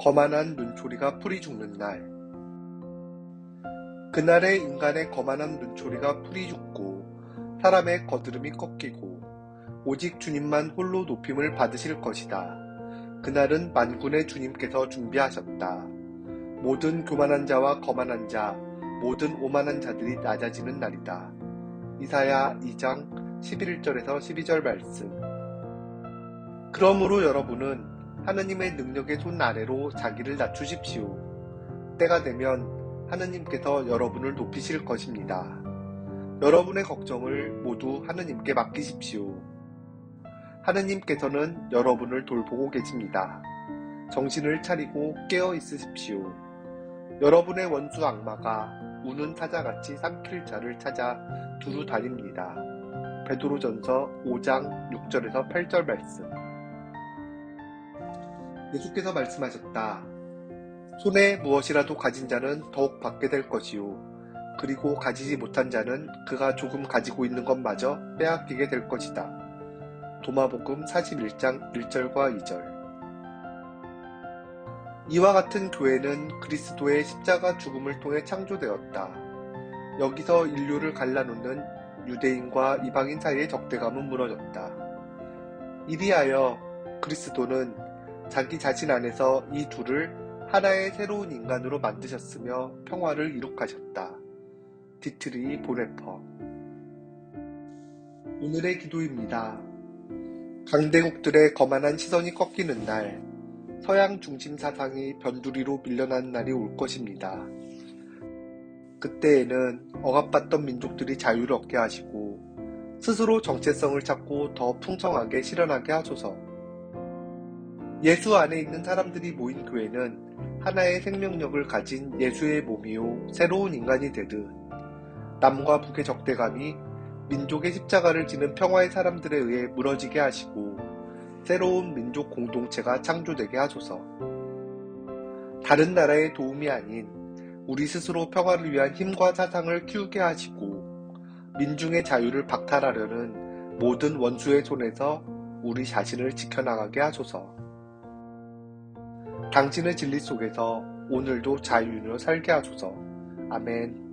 거만한 눈초리가 풀이 죽는 날. 그날의 인간의 거만한 눈초리가 풀이 죽고 사람의 거드름이 꺾이고 오직 주님만 홀로 높임을 받으실 것이다. 그날은 만군의 주님께서 준비하셨다. 모든 교만한 자와 거만한 자, 모든 오만한 자들이 낮아지는 날이다. 이사야 2장 11절에서 12절 말씀. 그러므로 여러분은 하느님의 능력의 손 아래로 자기를 낮추십시오. 때가 되면 하느님께서 여러분을 높이실 것입니다. 여러분의 걱정을 모두 하느님께 맡기십시오. 하느님께서는 여러분을 돌보고 계십니다. 정신을 차리고 깨어 있으십시오. 여러분의 원수 악마가 우는 사자같이 삼킬 자를 찾아 두루 다닙니다. 베드로전서 5장 6절에서 8절 말씀. 예수께서 말씀하셨다. 손에 무엇이라도 가진 자는 더욱 받게 될 것이요. 그리고 가지지 못한 자는 그가 조금 가지고 있는 것마저 빼앗기게 될 것이다. 도마복음 41장 1절과 2절. 이와 같은 교회는 그리스도의 십자가 죽음을 통해 창조되었다. 여기서 인류를 갈라놓는 유대인과 이방인 사이의 적대감은 무너졌다. 이리하여 그리스도는 자기 자신 안에서 이 둘을 하나의 새로운 인간으로 만드셨으며 평화를 이룩하셨다. 디트리 보네퍼 오늘의 기도입니다. 강대국들의 거만한 시선이 꺾이는 날, 서양 중심 사상이 변두리로 밀려나는 날이 올 것입니다. 그때에는 억압받던 민족들이 자유를 얻게 하시고 스스로 정체성을 찾고 더 풍성하게 실현하게 하소서. 예수 안에 있는 사람들이 모인 교회는 하나의 생명력을 가진 예수의 몸이요 새로운 인간이 되듯 남과 북의 적대감이 민족의 십자가를 지는 평화의 사람들에 의해 무너지게 하시고 새로운 민족 공동체가 창조되게 하소서. 다른 나라의 도움이 아닌 우리 스스로 평화를 위한 힘과 사상을 키우게 하시고 민중의 자유를 박탈하려는 모든 원수의 손에서 우리 자신을 지켜나가게 하소서. 당신의 진리 속에서 오늘도 자유인으로 살게 하소서. 아멘.